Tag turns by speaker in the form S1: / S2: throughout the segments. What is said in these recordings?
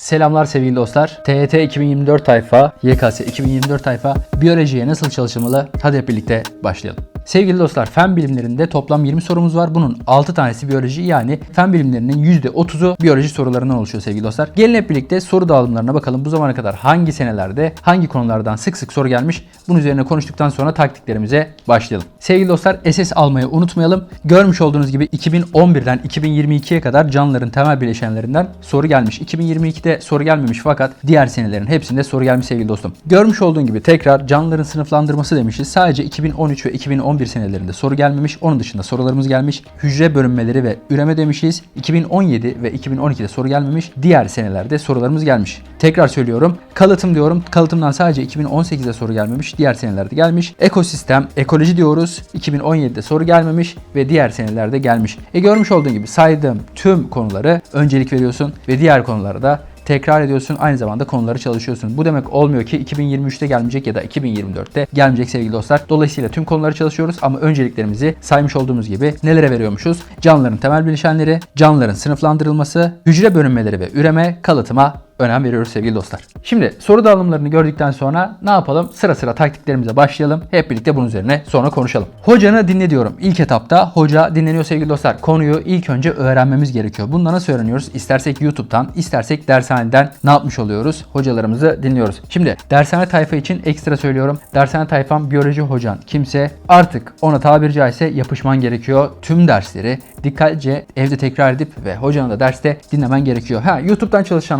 S1: Selamlar sevgili dostlar. TYT 2024 tayfa, YKS 2024 tayfa biyolojiye nasıl çalışılmalı? Hadi hep birlikte başlayalım. Sevgili dostlar, fen bilimlerinde toplam 20 sorumuz var. Bunun 6 tanesi biyoloji yani fen bilimlerinin %30'u biyoloji sorularından oluşuyor sevgili dostlar. Gelin hep birlikte soru dağılımlarına bakalım. Bu zamana kadar hangi senelerde, hangi konulardan sık sık soru gelmiş? Bunun üzerine konuştuktan sonra taktiklerimize başlayalım. Sevgili dostlar, SS almayı unutmayalım. Görmüş olduğunuz gibi 2011'den 2022'ye kadar canlıların temel bileşenlerinden soru gelmiş. 2022'de soru gelmemiş fakat diğer senelerin hepsinde soru gelmiş sevgili dostum. Görmüş olduğun gibi tekrar canlıların sınıflandırması demişiz. Sadece 2013 ve 2011 senelerinde soru gelmemiş. Onun dışında sorularımız gelmiş. Hücre bölünmeleri ve üreme demişiz. 2017 ve 2012'de soru gelmemiş. Diğer senelerde sorularımız gelmiş. Tekrar söylüyorum. Kalıtım diyorum. Kalıtımdan sadece 2018'de soru gelmemiş. Diğer senelerde gelmiş. Ekosistem, ekoloji diyoruz. 2017'de soru gelmemiş ve diğer senelerde gelmiş. E görmüş olduğun gibi saydığım tüm konuları öncelik veriyorsun ve diğer konularda tekrar ediyorsun. Aynı zamanda konuları çalışıyorsun. Bu demek olmuyor ki 2023'te gelmeyecek ya da 2024'te gelmeyecek sevgili dostlar. Dolayısıyla tüm konuları çalışıyoruz ama önceliklerimizi saymış olduğumuz gibi nelere veriyormuşuz? Canlıların temel bileşenleri, canlıların sınıflandırılması, hücre bölünmeleri ve üreme, kalıtıma önem veriyoruz sevgili dostlar. Şimdi soru dağılımlarını gördükten sonra ne yapalım? Sıra sıra taktiklerimize başlayalım. Hep birlikte bunun üzerine sonra konuşalım. Hocanı dinle diyorum. İlk etapta hoca dinleniyor sevgili dostlar. Konuyu ilk önce öğrenmemiz gerekiyor. Bunu da nasıl öğreniyoruz? İstersek YouTube'dan, istersek dershaneden ne yapmış oluyoruz? Hocalarımızı dinliyoruz. Şimdi dershane tayfa için ekstra söylüyorum. Dershane tayfam biyoloji hocan kimse artık ona tabiri caizse yapışman gerekiyor. Tüm dersleri dikkatlice evde tekrar edip ve hocanın da derste dinlemen gerekiyor. Ha YouTube'dan çalışan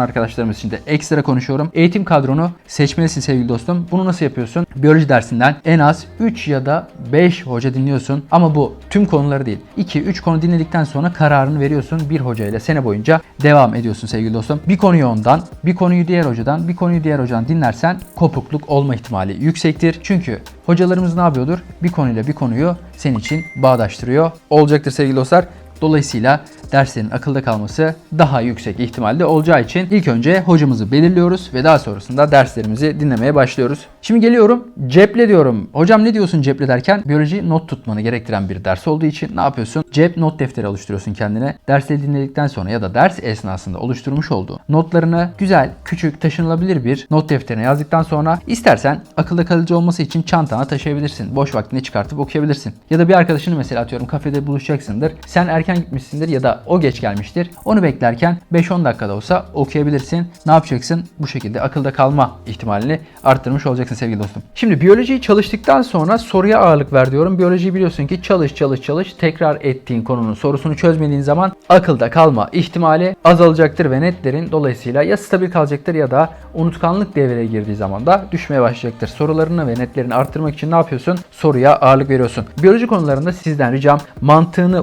S1: arkadaşlarımız için de ekstra konuşuyorum. Eğitim kadronu seçmelisin sevgili dostum. Bunu nasıl yapıyorsun? Biyoloji dersinden en az 3 ya da 5 hoca dinliyorsun. Ama bu tüm konuları değil. 2-3 konu dinledikten sonra kararını veriyorsun. Bir hocayla sene boyunca devam ediyorsun sevgili dostum. Bir konuyu ondan, bir konuyu diğer hocadan, bir konuyu diğer hocadan dinlersen kopukluk olma ihtimali yüksektir. Çünkü hocalarımız ne yapıyordur? Bir konuyla bir konuyu senin için bağdaştırıyor olacaktır sevgili dostlar. Dolayısıyla derslerin akılda kalması daha yüksek ihtimalle olacağı için ilk önce hocamızı belirliyoruz ve daha sonrasında derslerimizi dinlemeye başlıyoruz. Şimdi geliyorum ceple diyorum. Hocam ne diyorsun ceple derken? Biyoloji not tutmanı gerektiren bir ders olduğu için ne yapıyorsun? Cep not defteri oluşturuyorsun kendine. Dersleri dinledikten sonra ya da ders esnasında oluşturmuş olduğu notlarını güzel, küçük, taşınılabilir bir not defterine yazdıktan sonra istersen akılda kalıcı olması için çantana taşıyabilirsin. Boş vaktini çıkartıp okuyabilirsin. Ya da bir arkadaşını mesela atıyorum kafede buluşacaksındır. Sen erken gitmişsindir ya da o geç gelmiştir. Onu beklerken 5-10 dakikada olsa okuyabilirsin. Ne yapacaksın? Bu şekilde akılda kalma ihtimalini arttırmış olacaksın sevgili dostum. Şimdi biyolojiyi çalıştıktan sonra soruya ağırlık ver diyorum. Biyolojiyi biliyorsun ki çalış çalış çalış tekrar ettiğin konunun sorusunu çözmediğin zaman akılda kalma ihtimali azalacaktır ve netlerin dolayısıyla ya stabil kalacaktır ya da unutkanlık devreye girdiği zaman da düşmeye başlayacaktır. Sorularını ve netlerini arttırmak için ne yapıyorsun? Soruya ağırlık veriyorsun. Biyoloji konularında sizden ricam mantığını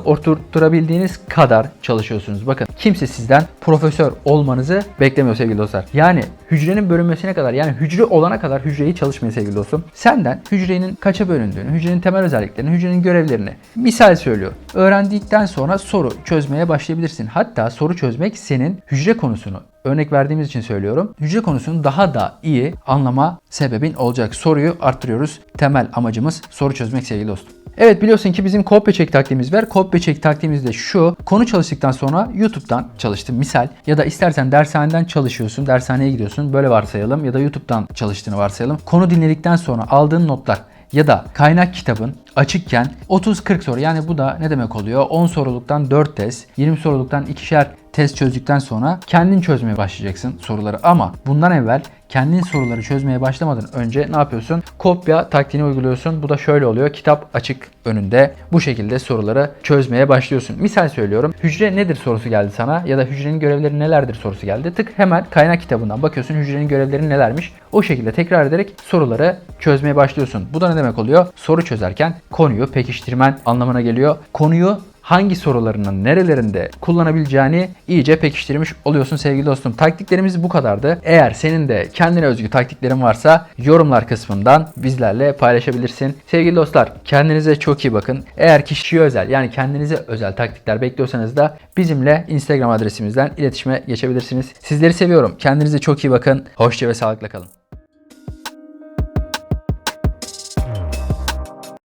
S1: oturtturabildiğiniz kadar çalışıyorsunuz. Bakın kimse sizden profesör olmanızı beklemiyor sevgili dostlar. Yani hücrenin bölünmesine kadar yani hücre olana kadar hücreyi çalışmayın sevgili dostum. Senden hücrenin kaça bölündüğünü, hücrenin temel özelliklerini, hücrenin görevlerini misal söylüyor. Öğrendikten sonra soru çözmeye başlayabilirsin. Hatta soru çözmek senin hücre konusunu örnek verdiğimiz için söylüyorum. Hücre konusunu daha da iyi anlama sebebin olacak. Soruyu arttırıyoruz. Temel amacımız soru çözmek sevgili dostum. Evet biliyorsun ki bizim kopya çek taktiğimiz var. Kopya çek taktiğimiz de şu. Konu çalıştıktan sonra YouTube'dan çalıştım misal ya da istersen dershaneden çalışıyorsun, dershaneye gidiyorsun. Böyle varsayalım ya da YouTube'dan çalıştığını varsayalım. Konu dinledikten sonra aldığın notlar ya da kaynak kitabın açıkken 30-40 soru yani bu da ne demek oluyor? 10 soruluktan 4 test, 20 soruluktan ikişer test çözdükten sonra kendin çözmeye başlayacaksın soruları ama bundan evvel kendin soruları çözmeye başlamadan önce ne yapıyorsun? Kopya taktiğini uyguluyorsun. Bu da şöyle oluyor. Kitap açık önünde. Bu şekilde soruları çözmeye başlıyorsun. Misal söylüyorum. Hücre nedir sorusu geldi sana ya da hücrenin görevleri nelerdir sorusu geldi. Tık hemen kaynak kitabından bakıyorsun hücrenin görevleri nelermiş. O şekilde tekrar ederek soruları çözmeye başlıyorsun. Bu da ne demek oluyor? Soru çözerken konuyu pekiştirmen anlamına geliyor. Konuyu hangi sorularının nerelerinde kullanabileceğini iyice pekiştirmiş oluyorsun sevgili dostum. Taktiklerimiz bu kadardı. Eğer senin de kendine özgü taktiklerin varsa yorumlar kısmından bizlerle paylaşabilirsin. Sevgili dostlar kendinize çok iyi bakın. Eğer kişiye özel yani kendinize özel taktikler bekliyorsanız da bizimle Instagram adresimizden iletişime geçebilirsiniz. Sizleri seviyorum. Kendinize çok iyi bakın. Hoşça ve sağlıkla kalın.